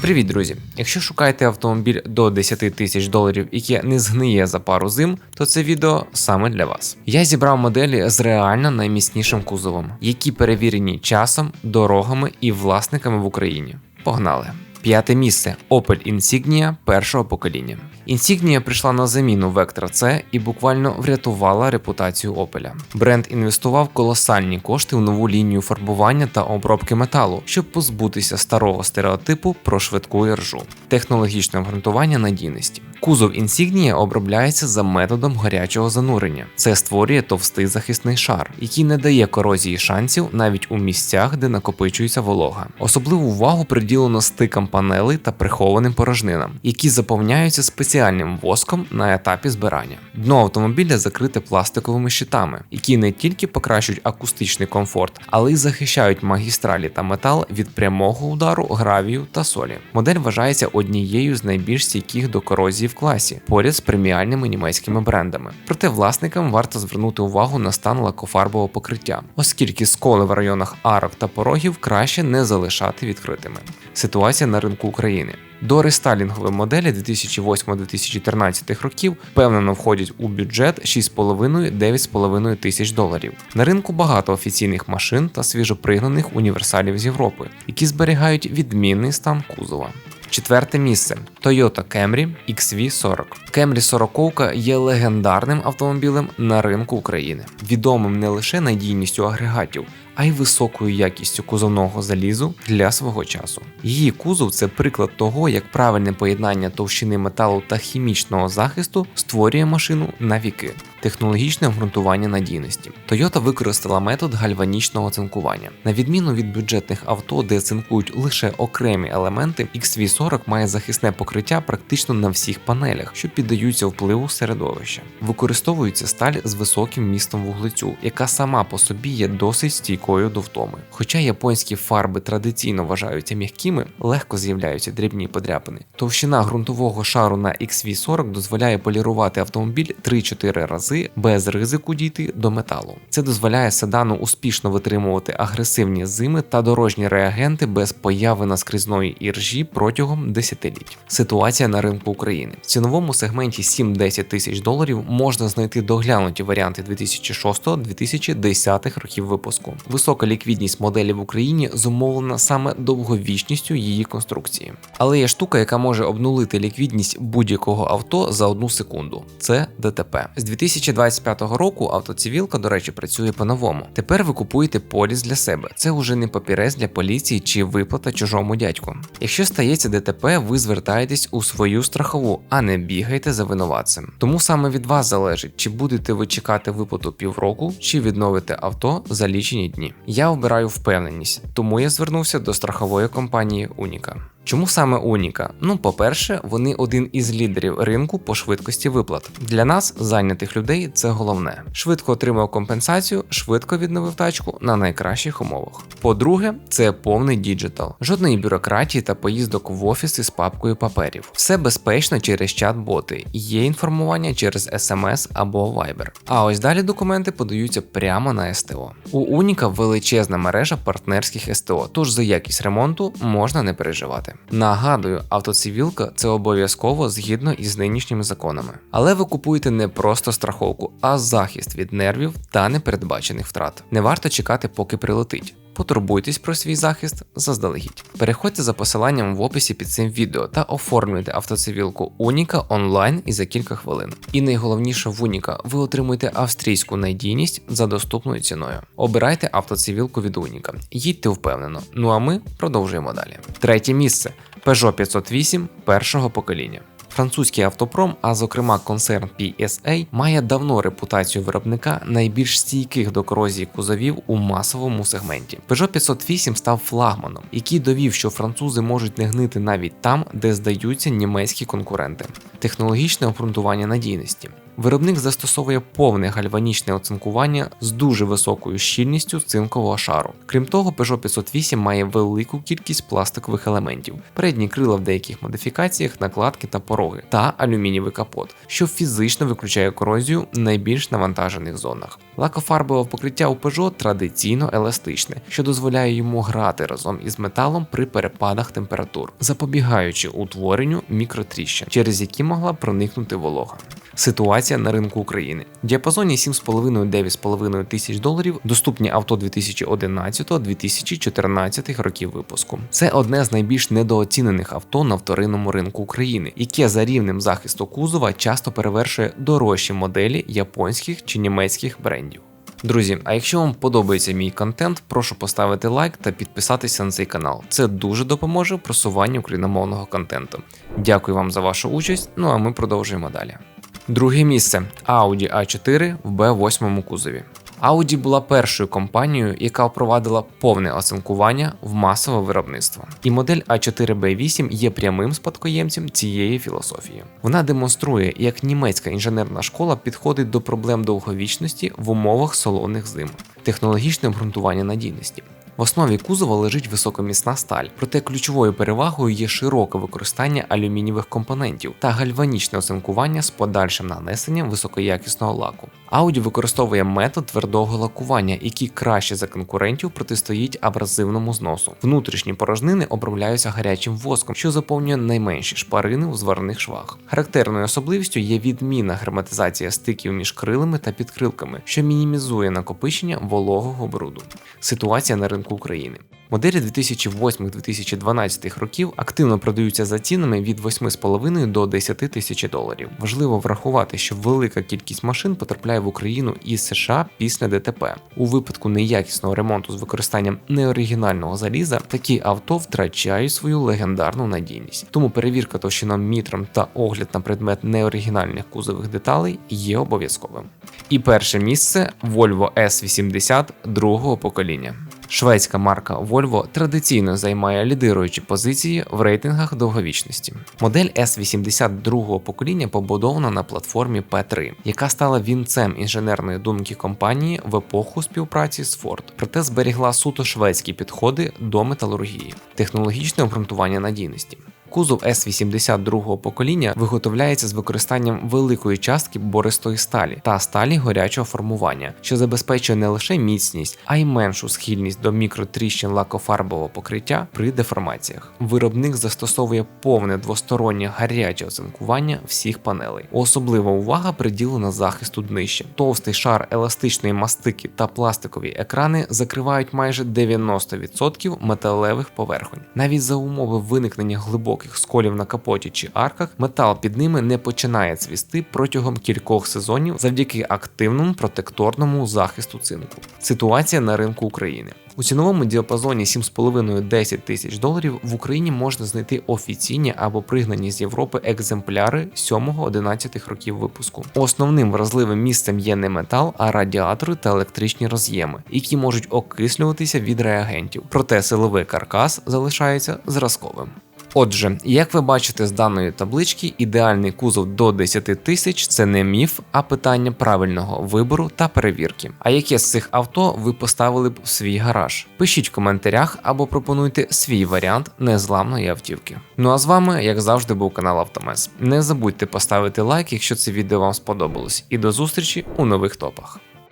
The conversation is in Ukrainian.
Привіт, друзі! Якщо шукаєте автомобіль до 10 тисяч доларів, яке не згниє за пару зим, то це відео саме для вас. Я зібрав моделі з реально найміцнішим кузовом, які перевірені часом, дорогами і власниками в Україні. Погнали! П'яте місце Opel Insignia першого покоління. Insignia прийшла на заміну Vectra C і буквально врятувала репутацію Opel. Бренд інвестував колосальні кошти в нову лінію фарбування та обробки металу, щоб позбутися старого стереотипу про швидку іржу. Технологічне обґрунтування надійності. Кузов Insignia обробляється за методом гарячого занурення. Це створює товстий захисний шар, який не дає корозії шансів навіть у місцях, де накопичується волога. Особливу увагу приділено стикам панелей та прихованим порожнинам, які заповняються спеціальним воском на етапі збирання. Дно автомобіля закрите пластиковими щитами, які не тільки покращують акустичний комфорт, але й захищають магістралі та метал від прямого удару, гравію та солі. Модель вважається однією з найбільш стійких до корозії в класі, поряд з преміальними німецькими брендами. Проте власникам варто звернути увагу на стан лакофарбового покриття, оскільки сколи в районах арок та порогів краще не залишати відкритими. Ситуація на ринку України. До рестайлінгової моделі 2008-2013 років впевнено входять у бюджет 6,5-9,5 тисяч доларів. На ринку багато офіційних машин та свіжопригнаних універсалів з Європи, які зберігають відмінний стан кузова. Четверте місце Toyota Camry XV40. Camry 40 є легендарним автомобілем на ринку України, відомим не лише надійністю агрегатів, а й високою якістю кузовного залізу для свого часу. Її кузов це приклад того, як правильне поєднання товщини металу та хімічного захисту створює машину на віки. Технологічне обґрунтування надійності. Toyota використала метод гальванічного цинкування. На відміну від бюджетних авто, де цинкують лише окремі елементи, XV40 має захисне покриття практично на всіх панелях, що піддаються впливу середовища. Використовується сталь з високим містом вуглецю, яка сама по собі є досить стійкою до втоми. Хоча японські фарби традиційно вважаються м'якими, легко з'являються дрібні подряпини. Товщина ґрунтового шару на XV40 дозволяє полірувати автомобіль 3-4 рази без ризику дійти до металу. Це дозволяє седану успішно витримувати агресивні зими та дорожні реагенти без появи наскрізної іржі протягом десятиліть. Ситуація на ринку України в ціновому сегменті 7-10 тисяч доларів можна знайти доглянуті варіанти 2006-2010 років випуску. Висока ліквідність моделі в Україні зумовлена саме довговічністю її конструкції. Але є штука, яка може обнулити ліквідність будь-якого авто за одну секунду. Це ДТП. З 2025 року автоцивілка, до речі, працює по-новому. Тепер ви купуєте поліс для себе. Це вже не папірець для поліції чи виплата чужому дядьку. Якщо стається ДТП, ви звертаєтесь у свою страхову, а не бігаєте за винуватцем. Тому саме від вас залежить, чи будете ви чекати виплату півроку, чи відновите авто за лічені дні. Я обираю впевненість, тому я звернувся до страхової компанії Уніка. Чому саме Уніка? Ну, по-перше, вони один із лідерів ринку по швидкості виплат. Для нас, зайнятих людей, це головне. Швидко отримав компенсацію, швидко відновив тачку на найкращих умовах. По-друге, це повний діджитал, жодної бюрократії та поїздок в офіси з папкою паперів. Все безпечно через чат-боти, є інформування через SMS або Viber. А ось далі документи подаються прямо на СТО. У Уніка величезна мережа партнерських СТО, тож за якість ремонту можна не переживати. Нагадую, автоцивілка це обов'язково згідно із нинішніми законами. Але ви купуєте не просто страховку, а захист від нервів та непередбачених втрат. Не варто чекати, поки прилетить. Потурбуйтесь про свій захист заздалегідь. Переходьте за посиланням в описі під цим відео та оформлюйте автоцивілку Уніка онлайн і за кілька хвилин. І найголовніше в Уніка ви отримуєте австрійську надійність за доступною ціною. Обирайте автоцивілку від Уніка, їдьте впевнено. Ну а ми продовжуємо далі. Третє місце Peugeot 508 першого покоління. Французький автопром, а зокрема концерн PSA, має давно репутацію виробника найбільш стійких до корозії кузовів у масовому сегменті. Peugeot 508 став флагманом, який довів, що французи можуть не гнити навіть там, де здаються німецькі конкуренти. Технологічне обґрунтування надійності. Виробник застосовує повне гальванічне оцинкування з дуже високою щільністю цинкового шару. Крім того, Peugeot 508 має велику кількість пластикових елементів, передні крила в деяких модифікаціях, накладки та пороги, та алюмінієвий капот, що фізично виключає корозію в найбільш навантажених зонах. Лакофарбове покриття у Peugeot традиційно еластичне, що дозволяє йому грати разом із металом при перепадах температур, запобігаючи утворенню мікротріщин, через які могла проникнути волога. Ситуація на ринку України. В діапазоні 7,5-9,5 тисяч доларів доступні авто 2011-2014 років випуску. Це одне з найбільш недооцінених авто на вторинному ринку України, яке за рівнем захисту кузова часто перевершує дорожчі моделі японських чи німецьких брендів. Друзі, а якщо вам подобається мій контент, прошу поставити лайк та підписатися на цей канал. Це дуже допоможе в просуванні україномовного контенту. Дякую вам за вашу участь. Ну а ми продовжуємо далі. Друге місце Audi A4 в B8 кузові. Audi була першою компанією, яка впровадила повне оцинкування в масове виробництво. І модель A4B8 є прямим спадкоємцем цієї філософії. Вона демонструє, як німецька інженерна школа підходить до проблем довговічності в умовах солоних зим, технологічне обґрунтування надійності. В основі кузова лежить високомісна сталь, проте ключовою перевагою є широке використання алюмінієвих компонентів та гальванічне оцинкування з подальшим нанесенням високоякісного лаку. Audi використовує метод твердого лакування, який краще за конкурентів протистоїть абразивному зносу. Внутрішні порожнини обробляються гарячим воском, що заповнює найменші шпарини у зварених швах. Характерною особливістю є відмінна герметизація стиків між крилами та підкрилками, що мінімізує накопичення вологого бруду. Ситуація на ринку України. Моделі 2008-2012 років активно продаються за цінами від 8,5 до 10 тисяч доларів. Важливо врахувати, що велика кількість машин потрапляє в Україну із США після ДТП. У випадку неякісного ремонту з використанням неоригінального заліза такі авто втрачають свою легендарну надійність. Тому перевірка товщинам мітрам та огляд на предмет неоригінальних кузових деталей є обов'язковим. І перше місце Volvo S80 другого покоління. Шведська марка Volvo традиційно займає лідируючі позиції в рейтингах довговічності. Модель S82 другого покоління побудована на платформі P3, яка стала вінцем інженерної думки компанії в епоху співпраці з Ford, проте зберігла суто шведські підходи до металургії, технологічне обґрунтування надійності. Кузов С-80 другого покоління виготовляється з використанням великої частки бористої сталі та сталі горячого формування, що забезпечує не лише міцність, а й меншу схильність до мікротріщин лакофарбового покриття при деформаціях. Виробник застосовує повне двостороннє гаряче оцинкування всіх панелей. Особлива увага приділена захисту днища. Товстий шар еластичної мастики та пластикові екрани закривають майже 90% металевих поверхонь. Навіть за умови виникнення глибоких сколів на капоті чи арках, метал під ними не починає цвісти протягом кількох сезонів завдяки активному протекторному захисту цинку. Ситуація на ринку України. У ціновому діапазоні 7,5-10 тисяч доларів в Україні можна знайти офіційні або пригнані з Європи екземпляри 7-11 років випуску. Основним вразливим місцем є не метал, а радіатори та електричні роз'єми, які можуть окислюватися від реагентів. Проте силовий каркас залишається зразковим. Отже, як ви бачите з даної таблички, ідеальний кузов до 10 тисяч це не міф, а питання правильного вибору та перевірки. А яке з цих авто ви поставили б в свій гараж? Пишіть в коментарях або пропонуйте свій варіант незламної автівки. Ну а з вами, як завжди, був канал Автомес. Не забудьте поставити лайк, якщо це відео вам сподобалось, і до зустрічі у нових топах.